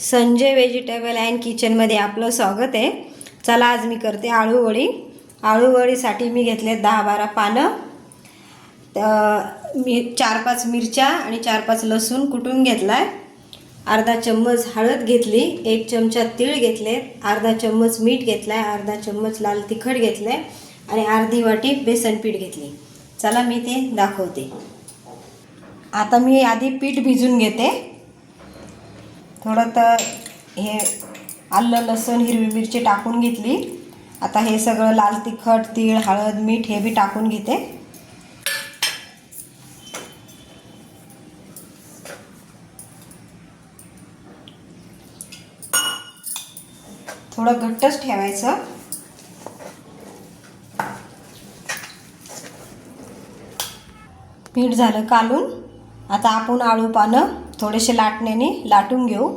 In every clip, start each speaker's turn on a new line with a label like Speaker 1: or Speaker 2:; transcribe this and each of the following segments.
Speaker 1: Sanjay vegetable and किचनमध्ये आपलं स्वागत आहे. चला आज मी करते आळूवडी आळूवडीसाठी मी घेतले दहा बारा पानं. मी चार पाच मिरच्या आणि चार पाच लसूण कुटून घेतला आहे अर्धा चम्मच हळद घेतली एक चमचा तीळ घेतले अर्धा चम्मच मीठ घेतला आहे अर्धा चम्मच लाल तिखट घेतलं आहे आणि अर्धी वाटी बेसन पीठ घेतली. चला मी ते दाखवते. आता मी आधी पीठ भिजून घेते. थोडं तर हे आलं लसूण हिरवी मिरची टाकून घेतली. आता हे सगळं लाल तिखट तीळ हळद मीठ हे बी टाकून घेते. थोडं घट्टच ठेवायचं. पीठ झालं कालून. आता आपण आळू पानं थोडेसे लाटण्याने लाटून घेऊ.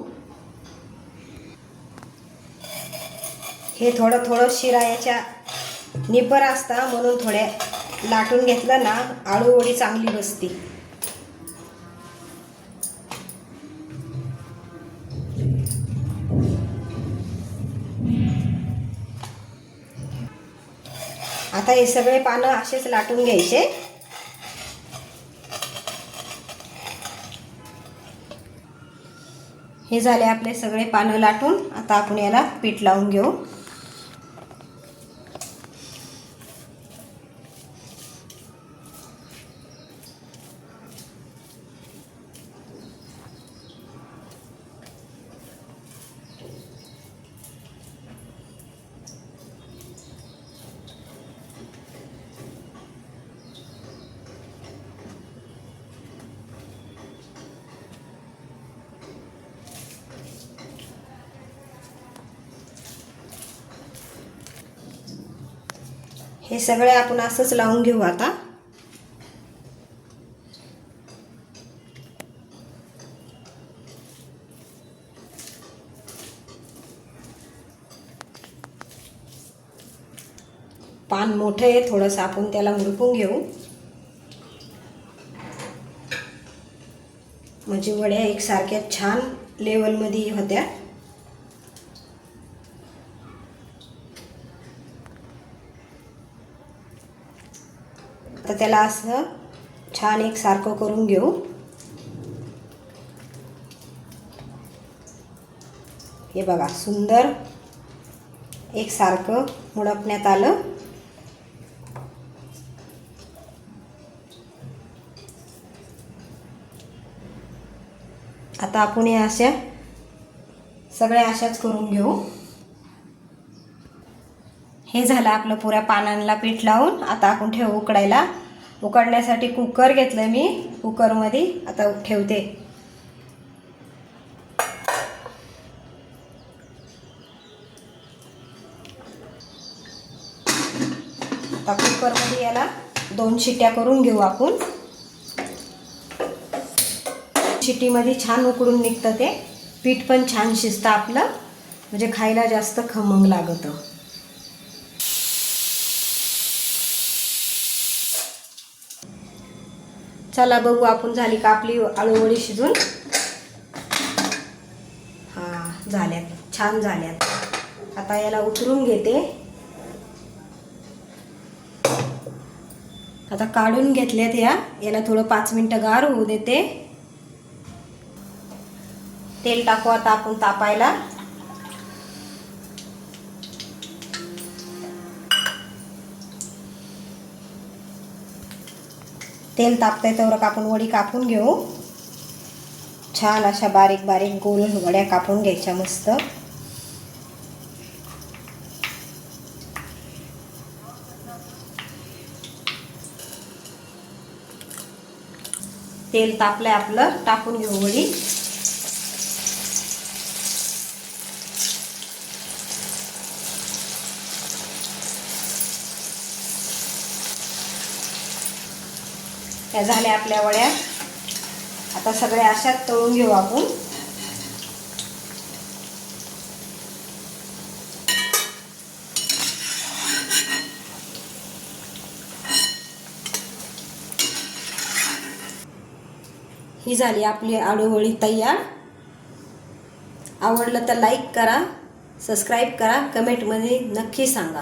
Speaker 1: हे थोडं थोडं शिरायाच्या निपर असता म्हणून थोड्या लाटून घेतलं ना आळूवडी चांगली बसते. आता हे सगळे पानं असेच लाटून घ्यायचे. हे झाले आपले सगळे पानं लाटून. आता आपण याला पीठ लावून घेऊ. हे सगळे आपण असंच लावून घेऊ आता. पान मोठं आहे थोडंसं आपण त्याला मुरपून घेऊ. म्हणजे वड्या एकसारख्या छान लेवलमध्ये होत्या. तर त्याला असं छान एक सारखं करून घेऊ. हे बघा सुंदर एक सारखं मुडपण्यात आलं. आता आपण या अशा सगळ्या अशाच करून घेऊ. हे झालं आपलं पुऱ्या पानांना पीठ लावून. आता आपण ठेवू उकडायला. उकडण्यासाठी कुकर घेतलं मी. कुकरमध्ये आता ठेवते. आता कुकरमध्ये याला दोन शिट्ट्या करून घेऊ आपण. शिटीमध्ये छान उकडून निघतं ते. पीठ पण छान शिजतं आपलं. म्हणजे खायला जास्त खमंग लागतं. चला बघू आपण झाली का आपली आळूवडी शिजून. हां झाल्यात. छान झाल्यात. आता याला उतरून घेते. आता काढून घेतल्यात या. याला थोडं पाच मिनटं गार होऊ देते. तेल टाकू आता आपण तापायला. तेल तापतंय तेवढं आपण वडी कापून घेऊ. छान अशा बारीक बारीक गोल वड्या कापून घ्यायच्या मस्त. तेल तापलंय आपलं टाकून घेऊ वडी. त्या झाल्या आपल्या वड्या. आता सगळ्या अशाच तळून घेऊ आपण. ही झाली आपली आळूवळी तयार. आवडलं तर लाईक करा सबस्क्राईब करा कमेंटमध्ये नक्की सांगा.